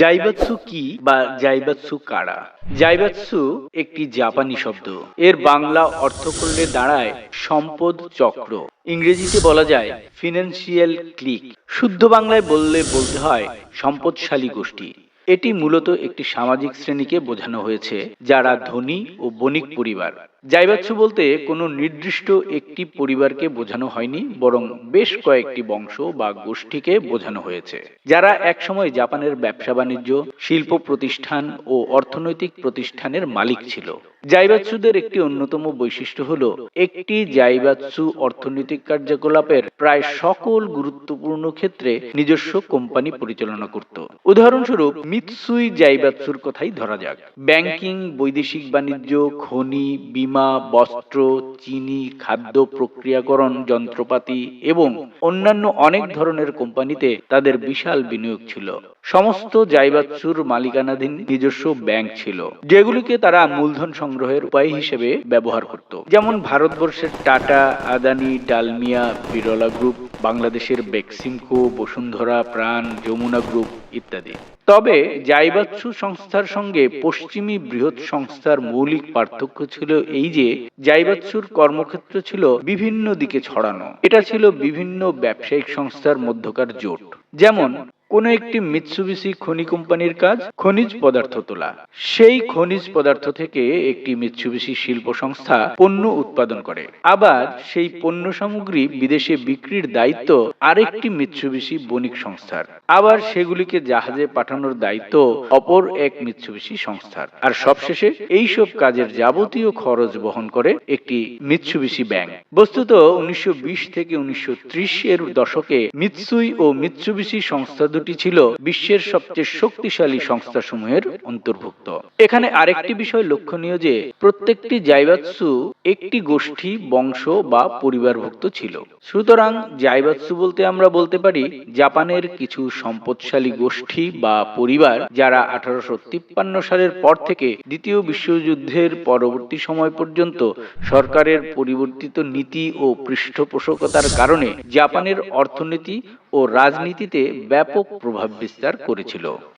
জাইবাৎসু কি বা জাইবাৎসু কারা? জাইবাৎসু একটি জাপানি শব্দ। এর বাংলা অর্থ করলে দাঁড়ায় সম্পদ চক্র। ইংরেজিতে বলা যায় ফিনান্সিয়াল ক্লিক। শুদ্ধ বাংলায় বললে বলতে হয় সম্পদশালী গোষ্ঠী। এটি মূলত একটি সামাজিক শ্রেণীকে বোঝানো হয়েছে, যারা ধনী ও বণিক পরিবার। জাইবাৎসু বলতে কোনো নির্দিষ্ট একটি পরিবারকে বোঝানো হয়নি, বরং বেশ কয়েকটি বংশ বা গোষ্ঠীকে বোঝানো হয়েছে, যারা একসময় জাপানের ব্যবসা বাণিজ্য, শিল্প প্রতিষ্ঠান ও অর্থনৈতিক প্রতিষ্ঠানের মালিক ছিল। জাইবাৎসুদের একটি অন্যতম বৈশিষ্ট্য হলো, একটি জাইবাৎসু অর্থনৈতিক কার্যকলাপের প্রায় সকল গুরুত্বপূর্ণ ক্ষেত্রে নিজস্ব কোম্পানি পরিচালনা করত। উদাহরণস্বরূপ, মিৎসুই জাইবাৎসুর কথাই ধরা যাক। ব্যাংকিং, বৈদেশিক বাণিজ্য, খনি বীমা বস্ত্র, চিনি, খাদ্য প্রক্রিয়াকরণ, যন্ত্রপাতি এবং অন্যান্য অনেক ধরনের কোম্পানিতে তাদের বিশাল বিনিয়োগ ছিল। সমস্ত জাইবাৎসুর মালিকানাধীন নিজস্ব ব্যাংক ছিল, যেগুলিকে তারা মূলধন সংগ্রহের উপায় হিসেবে ব্যবহার করত। যেমন ভারতবর্ষের টাটা, আদানি, ডালমিয়া, বিরলা গ্রুপ বাংলাদেশের বেক্সিমকো, বসুন্ধরা, প্রাণ, যমুনা গ্রুপ ইত্যাদি। তবে জাইবাৎসু সংস্থার সঙ্গে পশ্চিমী বৃহৎ সংস্থার মৌলিক পার্থক্য ছিল এই যে জাইবাৎসুর কর্মক্ষেত্র ছিল বিভিন্ন দিকে ছড়ানো। এটা ছিল বিভিন্ন ব্যবসায়িক সংস্থার মধ্যকার জোট। যেমন কোন একটি মিৎসুবিসি খনি কোম্পানির কাজ খনিজ পদার্থ তোলা। সেই খনিজ পদার্থ থেকে একটি মিৎসুবিসি শিল্প সংস্থা পণ্য উৎপাদন করে। আবার সেই পণ্য সামগ্রী বিদেশে বিক্রির দায়িত্ব আরেকটি মিৎসুবিসি বণিক সংস্থার। আবার সেগুলিকে জাহাজে পাঠানোর দায়িত্ব অপর এক মিৎসুবিসি সংস্থার। আর সবশেষে এইসব কাজের যাবতীয় খরচ বহন করে একটি মিৎসুবিসি ব্যাংক। বস্তুত উনিশশো বিশ থেকে উনিশশো ত্রিশ এর দশকে মিৎসুই ও মিৎসুবিসি সংস্থা দুটি ছিল বিশ্বের সবচেয়ে শক্তিশালী সংস্থাসমূহের অন্তর্ভুক্ত। এখানে আরেকটি বিষয় লক্ষণীয় যে প্রত্যেকটি জাইবাৎসু একটি গোষ্ঠী, বংশ বা পরিবারভুক্ত ছিল। সুতরাং জাইবাৎসু বলতে আমরা বলতে পারি জাপানের কিছু সম্পদশালী গোষ্ঠী বা পরিবার যারা আঠারোশো তিপ্পান্ন সালের পর থেকে দ্বিতীয় বিশ্বযুদ্ধের পরবর্তী সময় পর্যন্ত সরকারের পরিবর্তিত নীতি ও পৃষ্ঠপোষকতার কারণে জাপানের অর্থনীতি ও রাজনীতিতে ব্যাপক প্রভাব বিস্তার করেছিল।